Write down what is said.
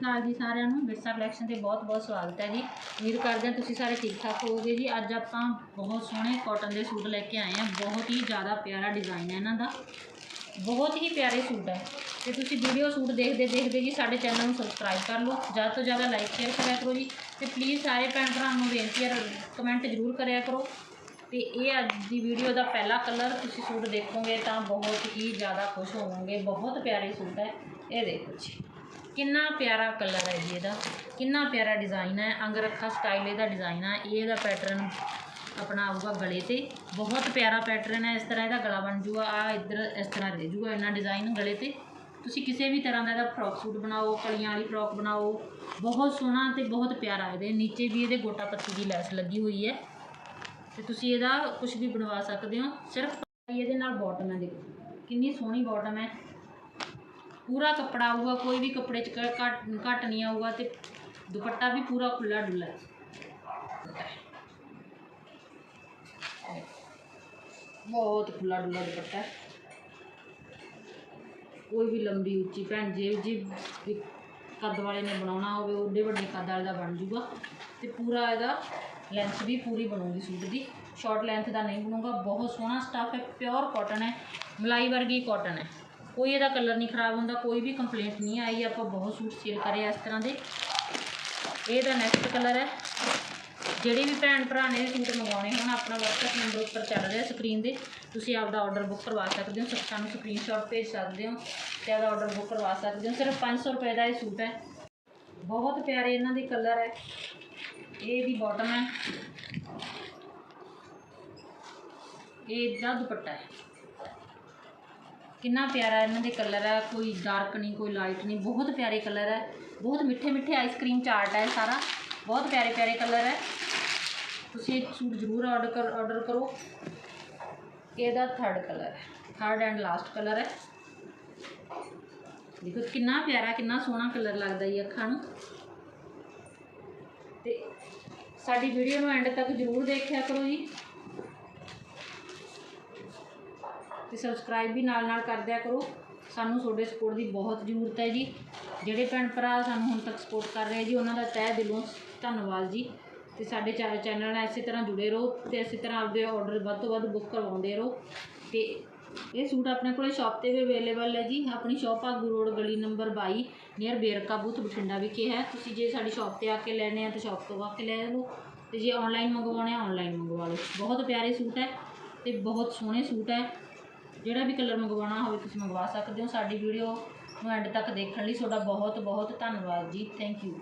ਅਕਾਲ ਜੀ ਸਾਰਿਆਂ ਨੂੰ। ਬਿਰਸਾ ਕਲੈਕਸ਼ਨ ਤੇ ਬਹੁਤ-ਬਹੁਤ ਸਵਾਗਤ ਹੈ ਜੀ। ਉਮੀਦ ਕਰਦੇ ਹਾਂ ਤੁਸੀਂ ਸਾਰੇ ਠੀਕ ਠਾਕ ਹੋਵੋਗੇ ਜੀ। ਅੱਜ ਆਪਾਂ ਬਹੁਤ ਸੋਹਣੇ ਕਾਟਨ ਦੇ ਸੂਟ ਲੈ ਕੇ ਆਏ ਹਾਂ। ਬਹੁਤ ਹੀ ਜ਼ਿਆਦਾ ਪਿਆਰਾ ਡਿਜ਼ਾਈਨ ਹੈ ਇਹਨਾਂ ਦਾ। ਬਹੁਤ ਹੀ ਪਿਆਰੇ ਸੂਟ ਹੈ। ਤੇ ਤੁਸੀਂ ਵੀਡੀਓ ਸੂਟ ਦੇਖਦੇ ਦੇਖਦੇ ਜੀ ਸਾਡੇ ਚੈਨਲ ਨੂੰ ਸਬਸਕ੍ਰਾਈਬ ਕਰ ਲਓ। ਜ਼ਿਆਦਾ ਤੋਂ ਜ਼ਿਆਦਾ ਲਾਈਕ ਸ਼ੇਅਰ ਕਰਿਆ ਕਰੋ ਜੀ। ਤੇ ਪਲੀਜ਼ ਸਾਰੇ ਭੈਣ ਭਰਾਵਾਂ ਨੂੰ ਬੇਨਤੀ ਹੈ ਕਮੈਂਟ ਜ਼ਰੂਰ ਕਰਿਆ ਕਰੋ। ਤੇ ਇਹ ਅੱਜ ਦੀ ਵੀਡੀਓ ਦਾ ਪਹਿਲਾ ਕਲਰ ਤੁਸੀਂ ਸੂਟ ਦੇਖੋਗੇ ਤਾਂ ਬਹੁਤ ਹੀ ਜ਼ਿਆਦਾ ਖੁਸ਼ ਹੋਵੋਗੇ। ਬਹੁਤ ਪਿਆਰੇ ਸੂਟ ਹੈ। ਇਹ ਦੇਖੋ ਜੀ। ਕਿੰਨਾ ਪਿਆਰਾ ਕਲਰ ਹੈ ਜੀ ਇਹਦਾ, ਕਿੰਨਾ ਪਿਆਰਾ ਡਿਜ਼ਾਈਨ ਹੈ, ਅੰਗਰਖਾ ਸਟਾਈਲ ਇਹਦਾ ਡਿਜ਼ਾਈਨ ਹੈ, ਇਹ ਇਹਦਾ ਪੈਟਰਨ ਆਪਣਾ ਆਊਗਾ ਗਲੇ ਤੇ। ਬਹੁਤ ਪਿਆਰਾ ਪੈਟਰਨ ਹੈ, ਇਸ ਤਰ੍ਹਾਂ ਇਹਦਾ ਗਲਾ ਬਣ ਜੂਗਾ ਆ ਇੱਧਰ ਇਸ ਤਰ੍ਹਾਂ ਰਹਿ ਜੂਗਾ ਇਹਨਾਂ ਡਿਜ਼ਾਈਨ ਗਲੇ ਤੇ। ਤੁਸੀਂ ਕਿਸੇ ਵੀ ਤਰ੍ਹਾਂ ਦਾ ਇਹਦਾ ਫਰੋਕ ਸੂਟ ਬਣਾਓ, ਕਲੀਆਂ ਵਾਲੀ ਫਰੋਕ ਬਣਾਓ, ਬਹੁਤ ਸੋਹਣਾ ਤੇ ਬਹੁਤ ਪਿਆਰਾ ਇਹਦੇ। ਨੀਚੇ ਵੀ ਇਹਦੇ ਗੋਟਾ ਪੱਤੀ ਦੀ ਲੈਸ ਲੱਗੀ ਹੋਈ ਹੈ। ਤੇ ਤੁਸੀਂ ਇਹਦਾ ਕੁਝ ਵੀ ਬਣਵਾ ਸਕਦੇ ਹੋ, ਸਿਰਫ ਇਹਦੇ ਨਾਲ ਬਾਟਮ ਹੈ ਦੇਖੋ। ਕਿੰਨੀ ਸੋਹਣੀ ਬਾਟਮ ਹੈ। ਪੂਰਾ ਕੱਪੜਾ ਆਊਗਾ, ਕੋਈ ਵੀ ਕੱਪੜੇ 'ਚ ਘੱਟ ਘੱਟ ਨਹੀਂ ਆਊਗਾ ਤੇ ਦੁਪੱਟਾ ਵੀ ਪੂਰਾ ਖੁੱਲਾ ਡੁੱਲਾ ਹੈ। ਬਹੁਤ ਖੁੱਲਾ ਡੁੱਲਾ ਦੁਪੱਟਾ ਹੈ। ਕੋਈ ਵੀ ਲੰਬੀ, ਉੱਚੀ ਭੈਣ, ਜੇ ਜੇ ਕੱਦ ਵਾਲੇ ਨੇ ਬਣਾਉਣਾ ਹੋਵੇ ਉਹਦੇ ਵੱਡੇ ਕੱਦ ਵਾਲੇ ਦਾ ਬਣ ਜੂਗਾ ਤੇ ਪੂਰਾ ਇਹਦਾ ਲੈਂਥ ਵੀ ਪੂਰੀ ਬਣੂਗੀ ਸੂਟ ਦੀ। ਸ਼ਾਰਟ ਲੈਂਥ ਦਾ ਨਹੀਂ ਬਣੂਗਾ, ਬਹੁਤ ਸੋਹਣਾ ਸਟੱਫ ਹੈ ਪਿਓਰ ਕਾਟਨ ਹੈ, ਮਲਾਈ ਵਰਗੀ ਕਾਟਨ ਹੈ। ਕੋਈ ਇਹਦਾ ਕਲਰ ਨਹੀਂ ਖਰਾਬ ਹੁੰਦਾ, ਕੋਈ ਵੀ ਕੰਪਲੇਂਟ ਨਹੀਂ ਆਈ, ਆਪਾਂ ਬਹੁਤ ਸੂਟ ਸੇਲ ਕਰੇ ਇਸ ਤਰ੍ਹਾਂ ਦੇ। ਇਹਦਾ ਨੈਕਸਟ ਕਲਰ ਹੈ। ਜਿਹੜੇ ਵੀ ਭੈਣ ਭਰਾ ਨੇ ਸੂਟ ਮੰਗਵਾਉਣੇ ਹੋਣ, ਆਪਣਾ WhatsApp ਨੰਬਰ ਉੱਪਰ ਚੱਲ ਰਿਹਾ ਸਕਰੀਨ ਦੇ ਤੁਸੀਂ ਆਪਦਾ ਆਰਡਰ ਬੁੱਕ ਕਰਵਾ ਸਕਦੇ ਹੋ ਸਰ ਸਾਨੂੰ ਸਕਰੀਨਸ਼ਾਟ ਭੇਜ ਸਕਦੇ ਹੋ ਤੇ ਆਪਦਾ ਆਰਡਰ ਬੁੱਕ ਕਰਵਾ ਸਕਦੇ ਹੋ। ਸਿਰਫ 500 ਰੁਪਏ ਦਾ ਇਹ ਸੂਟ ਹੈ। ਬਹੁਤ ਪਿਆਰੇ ਇਹਨਾਂ ਦੇ ਕਲਰ ਹੈ। ਇਹ ਦੀ ਬਾਟਮ ਹੈ। ਇਹ ਦਾ ਦੁਪੱਟਾ ਹੈ। ਕਿੰਨਾ ਪਿਆਰਾ ਇਹਨਾਂ ਦੇ ਕਲਰ ਹੈ, ਕੋਈ ਡਾਰਕ ਨਹੀਂ, ਕੋਈ ਲਾਈਟ ਨਹੀਂ, ਬਹੁਤ ਪਿਆਰੇ ਕਲਰ ਹੈ, ਬਹੁਤ ਮਿੱਠੇ ਮਿੱਠੇ ਆਈਸਕ੍ਰੀਮ ਚਾਰਟ ਹੈ ਸਾਰਾ, ਬਹੁਤ ਪਿਆਰੇ ਪਿਆਰੇ ਕਲਰ ਹੈ। ਤੁਸੀਂ ਇਹ ਸੂਟ ਜ਼ਰੂਰ ਆਰਡਰ ਕਰ ਆਰਡਰ ਕਰੋ। ਇਹਦਾ ਥਰਡ ਕਲਰ ਹੈ ਥਰਡ ਐਂਡ ਲਾਸਟ ਕਲਰ ਹੈ। ਦੇਖੋ ਕਿੰਨਾ ਪਿਆਰਾ, ਕਿੰਨਾ ਸੋਹਣਾ ਕਲਰ ਲੱਗਦਾ ਜੀ ਅੱਖਾਂ ਨੂੰ। ਤੇ ਸਾਡੀ ਵੀਡੀਓ ਨੂੰ ਐਂਡ ਤੱਕ ਜ਼ਰੂਰ ਦੇਖਿਆ ਕਰੋ ਜੀ। ਤੇ ਸਬਸਕ੍ਰਾਈਬ ਵੀ ਨਾਲ ਨਾਲ ਕਰ ਦਿਆ ਕਰੋ। ਸਾਨੂੰ ਤੁਹਾਡੇ ਸਪੋਰਟ ਦੀ ਬਹੁਤ ਜ਼ਰੂਰਤ ਹੈ ਜੀ। ਜਿਹੜੇ ਭੈਣ ਭਰਾ ਸਾਨੂੰ ਹੁਣ ਤੱਕ ਸਪੋਰਟ ਕਰ ਰਹੇ ਜੀ, ਉਹਨਾਂ ਦਾ ਤਹਿ ਦਿਲੋਂ ਧੰਨਵਾਦ ਜੀ। ਤੇ ਸਾਡੇ ਚੈ- ਚੈਨਲ ਨਾਲ ਇਸੇ ਤਰ੍ਹਾਂ ਜੁੜੇ ਰਹੋ ਤੇ ਇਸੇ ਤਰ੍ਹਾਂ ਆਪਦੇ ਆਰਡਰ ਵੱਧ ਤੋਂ ਵੱਧ ਬੁੱਕ ਕਰਵਾਉਂਦੇ ਰਹੋ। ਤੇ ਇਹ ਸੂਟ ਆਪਣੇ ਕੋਲੇ ਸ਼ਾਪ ਤੇ ਵੀ ਅਵੇਲੇਬਲ ਹੈ ਜੀ। ਆਪਣੀ ਸ਼ਾਪ ਆ ਗੁਰੂ ਰੋਡ ਗਲੀ number 22 near Verka booth Bathinda ਵਿਖੇ ਹੈ। ਤੁਸੀਂ ਜੇ ਸਾਡੀ ਸ਼ਾਪ ਤੇ ਆ ਕੇ ਲੈਣੇ ਆ ਤਾਂ ਸ਼ਾਪ ਤੋਂ ਆ ਕੇ ਲੈ ਲਓ। ਤੇ ਜੇ ਆਨਲਾਈਨ ਮੰਗਵਾਉਣੇ ਆ ਆਨਲਾਈਨ ਮੰਗਵਾ ਲਓ। ਬਹੁਤ ਪਿਆਰੇ ਸੂਟ ਹੈ ਤੇ ਬਹੁਤ ਸੋਹਣੇ ਸੂਟ ਹੈ। ਜਿਹੜਾ ਵੀ ਕਲਰ ਮੰਗਵਾਉਣਾ ਹੋਵੇ ਤੁਸੀਂ ਮੰਗਵਾ ਸਕਦੇ ਹੋ। ਸਾਡੀ ਵੀਡੀਓ ਨੂੰ ਐਂਡ ਤੱਕ ਦੇਖਣ ਲਈ ਤੁਹਾਡਾ ਬਹੁਤ ਬਹੁਤ ਧੰਨਵਾਦ ਜੀ। Thank you